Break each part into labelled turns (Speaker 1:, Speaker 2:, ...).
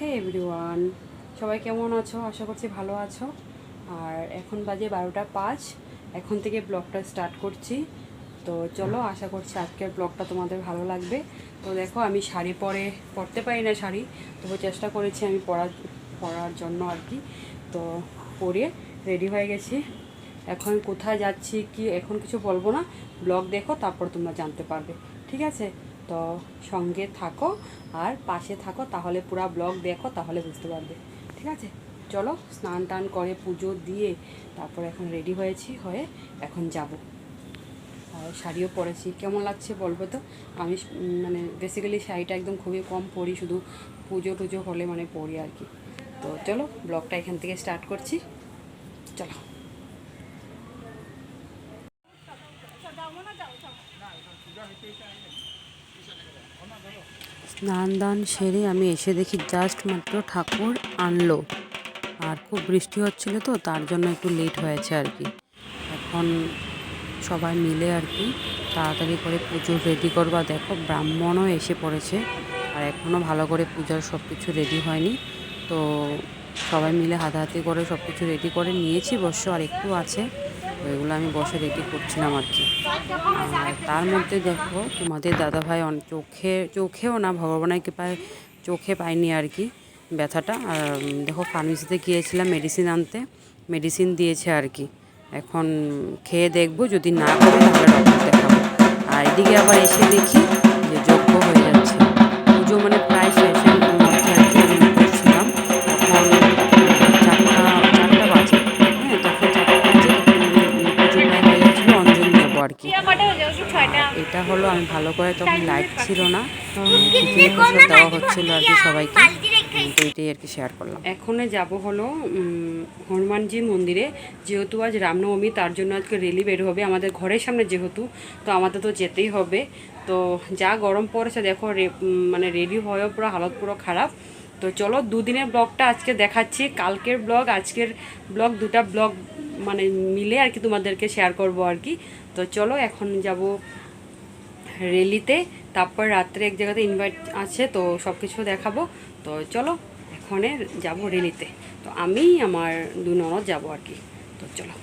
Speaker 1: হে everyone সবাই কেমন আছো? আশা করছি ভালো আছো। আর এখন বাজে বারোটা পাঁচ। এখন থেকে ব্লগটা স্টার্ট করছি। তো চলো, আশা করছি আজকের ব্লগটা তোমাদের ভালো লাগবে। তো দেখো, আমি শাড়ি পরে, পরতে পারি না শাড়ি। তবু চেষ্টা করেছি আমি পরার পরার জন্য আর কি। তো পরে রেডি হয়ে গেছি। এখন কোথায় যাচ্ছি, কি, এখন কিছু বলব না। ব্লগ দেখো, তারপর তোমরা জানতে পারবে। ঠিক আছে? তো সঙ্গে থাকো আর পাশে থাকো, তাহলে পুরা ব্লগ দেখো, তাহলে বুঝতে পারবে। ঠিক আছে? চলো স্নান টান করে পুজো দিয়ে তারপর এখন রেডি হয়েছি, হয়ে এখন যাব। আর শাড়িও পরেছি। কেমন লাগছে বলব তো? আমি মানে বেসিক্যালি শাড়িটা একদম খুবই কম পরি, শুধু পুজো টুজো হলে মানে পরি আর কি। তো চলো ব্লগটা এখান থেকে স্টার্ট করছি। চলো। স্নান দান সেরে আমি এসে দেখি জাস্ট মাত্র ঠাকুর আনলো। আর খুব বৃষ্টি হচ্ছিল তো, তার জন্য একটু লেট হয়েছে আর কি। এখন সবাই মিলে আর কি তাড়াতাড়ি করে পুজো রেডি করবা। দেখো ব্রাহ্মণও এসে পড়েছে আর এখনও ভালো করে পূজার সব কিছু রেডি হয়নি। তো সবাই মিলে হাতাহাতি করে সব কিছু রেডি করে নিয়েছি, অবশ্য আর একটু আছে। তো এগুলো আমি বসে রেডি করছিলাম আর কি। আর তার মধ্যে দেখো, তোমাদের দাদাভাই অন- চোখে, চোখেও না, ভগবানের কৃপায় চোখে পাইনি আর কি ব্যথাটা। আর দেখো ফার্মেসিতে গিয়েছিলাম মেডিসিন আনতে, মেডিসিন দিয়েছে আর কি। এখন খেয়ে দেখব, যদি না করে তাহলে ডক্টর দেখাবো। আর এদিকে আবার এসে দেখি যে যোগ্য হয়ে যাচ্ছে। পুজো মানে এটা হলো আমি ভালো করে তখন লাইট ছিল না। দেওয়া হচ্ছিল আর কি সবাইকে। তো এটাই আর কি শেয়ার করলাম। এখন যাব হলো হনুমানজি মন্দিরে। যেহেতু আজ রামনবমী তার জন্য আজকে রেলি বের হবে। আমাদের ঘরের সামনে যেহেতু তো আমাদের তো যেতেই হবে। তো যা গরম পড়েছে দেখো রে- মানে রেডি হয়েও পুরো হালত পুরো খারাপ। তো চলো দুদিনের ব্লগটা আজকে দেখাচ্ছি। কালকের ব্লগ আজকের ব্লগ দুটা ব্লগ মানে মিলে আর কি তোমাদেরকে শেয়ার করব আর কি তো চলো এখন যাব রেলিতে তারপর রাত্রে এক জায়গাতে ইনভাইট আছে, তো সব কিছু দেখাবো। তো চলো, এখনে যাব রেলিতে তো আমি আমার দু ননদ যাব আর কি। তো চলো।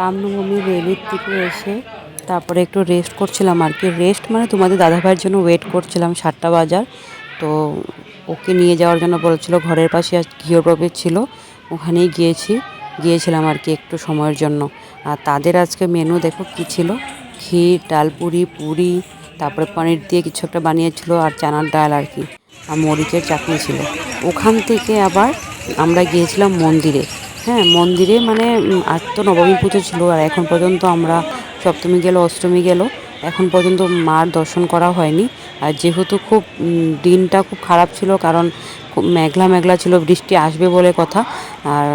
Speaker 1: রামনবমী রেলির থেকে এসে তারপরে একটু রেস্ট করছিলাম আর কি। রেস্ট মানে তোমাদের দাদাভাইয়ের জন্য ওয়েট করছিলাম সাতটা বাজার। তো ওকে নিয়ে যাওয়ার জন্য বলছিল, ঘরের পাশে আজ গৃহপ্রবেশ ছিল, ওখানেই গিয়েছি। গিয়েছিলাম আর কি একটু সময়ের জন্য। আর তাদের আজকে মেনু দেখো কী ছিল? ক্ষীর, ডাল পুরি পুরি, তারপরে পনির দিয়ে কিছু একটা বানিয়েছিল আর চানার ডাল আর কি। আর মরিচের চাটনি ছিল। ওখান থেকে আবার আমরা গিয়েছিলাম মন্দিরে। হ্যাঁ মন্দিরে মানে আজ তো নবমী পুজো ছিল আর এখন পর্যন্ত আমরা সপ্তমী গেল, অষ্টমী গেল। এখন পর্যন্ত মার দর্শন করা হয়নি। আর যেহেতু খুব দিনটা খুব খারাপ ছিল কারণ মেঘলা মেঘলা ছিল, বৃষ্টি আসবে বলে কথা। আর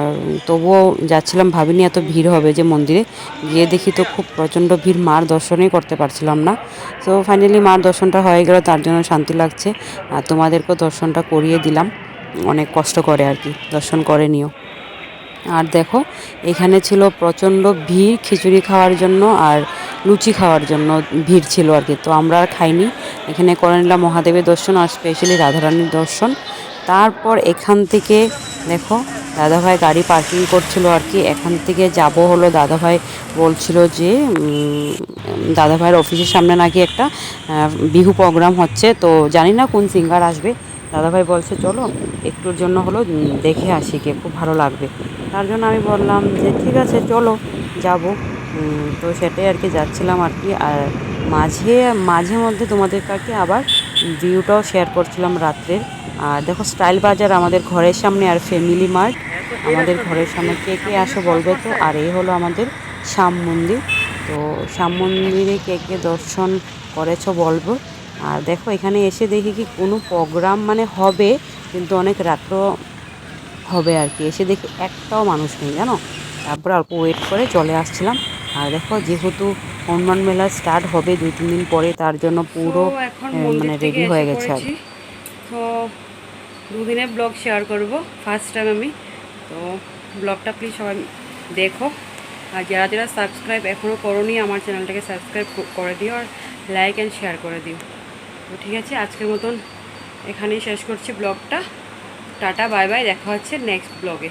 Speaker 1: তবুও যাচ্ছিলাম, ভাবিনি এত ভিড় হবে যে মন্দিরে। গিয়ে দেখি তো খুব প্রচণ্ড ভিড়, মার দর্শনই করতে পারছিলাম না। তো ফাইনালি মার দর্শনটা হয়ে গেল, তার জন্য শান্তি লাগছে। আর তোমাদেরকেও দর্শনটা করিয়ে দিলাম। অনেক কষ্ট করে আর কি, দর্শন করে নিও। আর দেখো, এখানে ছিল প্রচণ্ড ভিড় খিচুড়ি খাওয়ার জন্য আর লুচি খাওয়ার জন্য ভিড় ছিল আর কি। তো আমরা আর খাইনি। এখানে করে নিলাম মহাদেবের দর্শন আর স্পেশালি রাধারানীর দর্শন। তারপর এখান থেকে দেখো, দাদাভাই গাড়ি পার্কিং করছিল আর কি। এখান থেকে যাব হলো দাদাভাই বলছিল যে দাদাভাইয়ের অফিসের সামনে নাকি একটা বিহু প্রোগ্রাম হচ্ছে। তো জানি না কোন সিঙ্গার আসবে। দাদাভাই বলছে, চলো, একটুর জন্য হলো দেখে আসি কে, খুব ভালো লাগবে। তার জন্য আমি বললাম যে, ঠিক আছে, চলো, যাব। তো সেটাই আর কি যাচ্ছিলাম আর কি। আর মাঝে মাঝে মধ্যে তোমাদের কাছে আবার ভিউটাও শেয়ার করছিলাম রাত্রের। আর দেখো, স্টাইল বাজার আমাদের ঘরের সামনে আর ফ্যামিলি মার্ট আমাদের ঘরের সামনে কে কে আসো বলবে তো? আর এই হলো আমাদের শ্যাম মন্দির। তো শ্যাম মন্দিরে কে কে দর্শন করেছ বলব? আর দেখো এখানে এসে দেখি কি কোনো প্রোগ্রাম মানে হবে কিন্তু অনেক রাত্র হবে আর কি। এসে দেখি একটাও মানুষ নেই জানো? তারপরে অল্প ওয়েট করে চলে আসছিলাম। আর দেখো যেহেতু হনুমান মেলা স্টার্ট হবে দুই তিন দিন পরে তার জন্য পুরো মানে রেডি হয়ে গেছে আর।
Speaker 2: তো দুদিনের ব্লগ শেয়ার করব ফার্স্ট টাইম আমি। তো ব্লগটা প্লিজ সবাই দেখো। আর যারা যারা সাবস্ক্রাইব এখনও করোনি আমার চ্যানেলটাকে সাবস্ক্রাইব করে দিও আর লাইক অ্যান্ড শেয়ার করে দিও। তো ঠিক আছে, আজকের মতন এখানেই শেষ করছি ব্লগটা। টাটা, বাই বাই, দেখা হচ্ছে নেক্সট ব্লগে